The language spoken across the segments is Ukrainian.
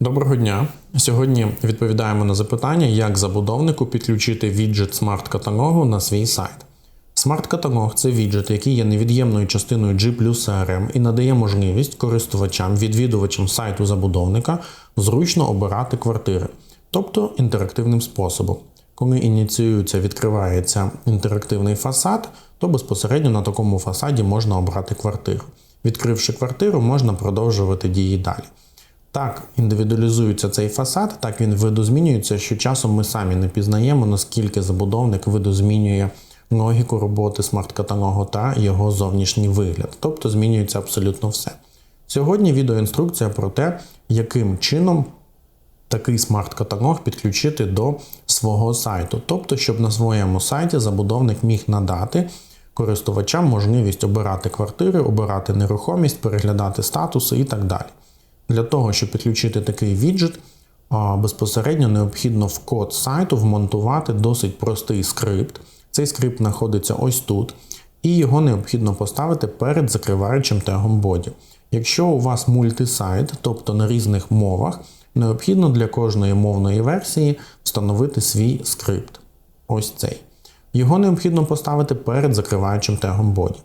Доброго дня! Сьогодні відповідаємо на запитання, як забудовнику підключити віджит смарт-каталогу на свій сайт. Смарт-каталог це віджит, який є невід'ємною частиною G CRM і надає можливість користувачам, відвідувачам сайту забудовника зручно обирати квартири, тобто інтерактивним способом. Коли ініціюється, відкривається інтерактивний фасад, то безпосередньо на такому фасаді можна обрати квартиру. Відкривши квартиру, можна продовжувати дії далі. Так індивідуалізується цей фасад, так він видозмінюється, що часом ми самі не пізнаємо, наскільки забудовник видозмінює логіку роботи смарт-каталогу та його зовнішній вигляд, тобто змінюється абсолютно все. Сьогодні відеоінструкція про те, яким чином такий смарт-каталог підключити до свого сайту, тобто, щоб на своєму сайті забудовник міг надати користувачам можливість обирати квартири, обирати нерухомість, переглядати статуси і так далі. Для того, щоб підключити такий віджит, безпосередньо необхідно в код сайту вмонтувати досить простий скрипт. Цей скрипт знаходиться ось тут, і його необхідно поставити перед закриваючим тегом боді. Якщо у вас мультисайт, тобто на різних мовах, необхідно для кожної мовної версії встановити свій скрипт. Ось цей. Його необхідно поставити перед закриваючим тегом боді.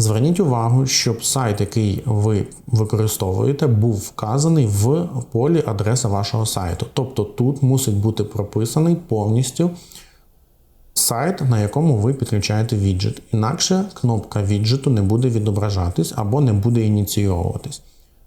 Зверніть увагу, щоб сайт, який ви використовуєте, був вказаний в полі адреса вашого сайту. Тобто тут мусить бути прописаний повністю сайт, на якому ви підключаєте віджит. Інакше кнопка віджиту не буде відображатись або не буде ініційовуватись.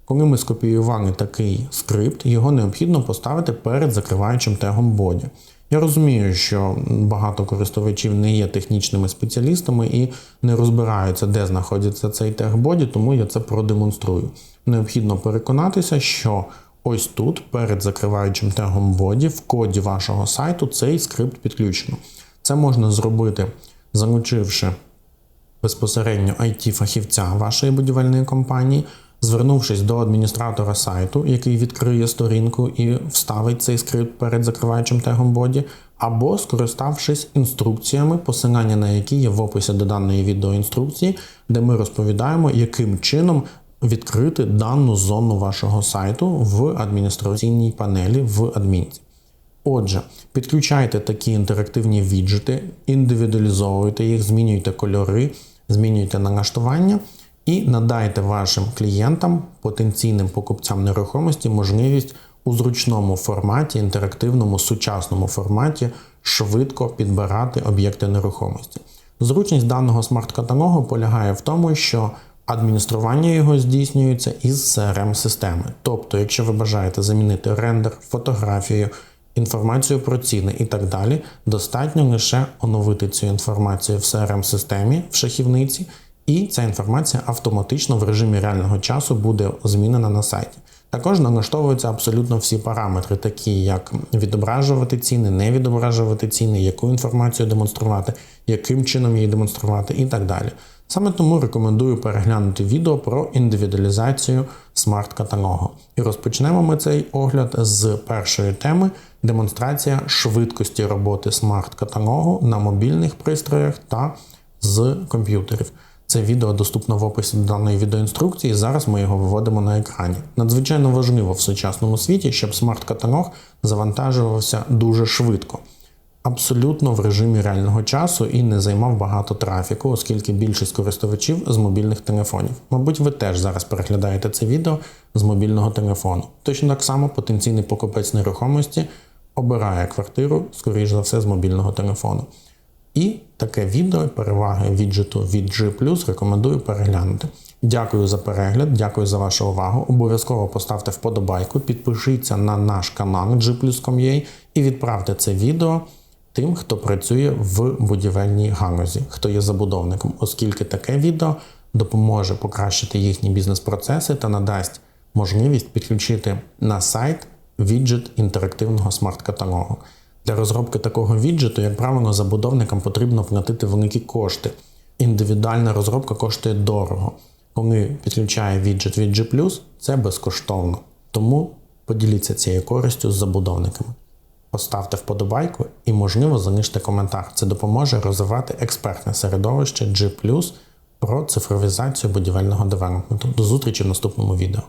Коли ми скопіювали такий скрипт, його необхідно поставити перед закриваючим тегом боді. Я розумію, що багато користувачів не є технічними спеціалістами і не розбираються, де знаходиться цей тег-боді, тому я це продемонструю. Необхідно переконатися, що ось тут, перед закриваючим тегом боді, в коді вашого сайту цей скрипт підключено. Це можна зробити, залучивши безпосередньо IT-фахівця вашої будівельної компанії. Звернувшись до адміністратора сайту, який відкриє сторінку і вставить цей скрипт перед закриваючим тегом боді, або скориставшись інструкціями, посилання на які є в описі до даної відеоінструкції, де ми розповідаємо, яким чином відкрити дану зону вашого сайту в адміністраційній панелі в адмінці. Отже, підключайте такі інтерактивні віджити, індивідуалізовуйте їх, змінюйте кольори, змінюйте налаштування і надайте вашим клієнтам, потенційним покупцям нерухомості, можливість у зручному форматі, інтерактивному, сучасному форматі швидко підбирати об'єкти нерухомості. Зручність даного смарт-каталогу полягає в тому, що адміністрування його здійснюється із crm системи Тобто, якщо ви бажаєте замінити рендер, фотографію, інформацію про ціни і так далі, достатньо лише оновити цю інформацію в crm системі в шахівниці і ця інформація автоматично в режимі реального часу буде змінена на сайті. Також налаштовуються абсолютно всі параметри, такі як відображувати ціни, не відображувати ціни, яку інформацію демонструвати, яким чином її демонструвати і так далі. Саме тому рекомендую переглянути відео про індивідуалізацію смарт-каталогу. І розпочнемо ми цей огляд з першої теми демонстрація швидкості роботи смарт-каталогу на мобільних пристроях та з комп'ютерів. Це відео доступно в описі до даної відеоінструкції. Зараз ми його виводимо на екрані. Надзвичайно важливо в сучасному світі, щоб смарт-каталог завантажувався дуже швидко, абсолютно в режимі реального часу і не займав багато трафіку, оскільки більшість користувачів з мобільних телефонів. Мабуть, ви теж зараз переглядаєте це відео з мобільного телефону. Точно так само потенційний покупець нерухомості обирає квартиру, скоріш за все, з мобільного телефону. І таке відео переваги віджиту від G+, рекомендую переглянути. Дякую за перегляд, дякую за вашу увагу. Обов'язково поставте вподобайку, підпишіться на наш канал G+.com.ua і відправте це відео тим, хто працює в будівельній галузі, хто є забудовником, оскільки таке відео допоможе покращити їхні бізнес-процеси та надасть можливість підключити на сайт віджит інтерактивного смарт-каталогу. Для розробки такого віджиту, як правило, забудовникам потрібно платити великі кошти. Індивідуальна розробка коштує дорого. Коли підключає віджит від G+, це безкоштовно. Тому поділіться цією користю з забудовниками. Поставте вподобайку і, можливо, залиште коментар. Це допоможе розвивати експертне середовище G+, про цифровізацію будівельного девелопменту. До зустрічі в наступному відео.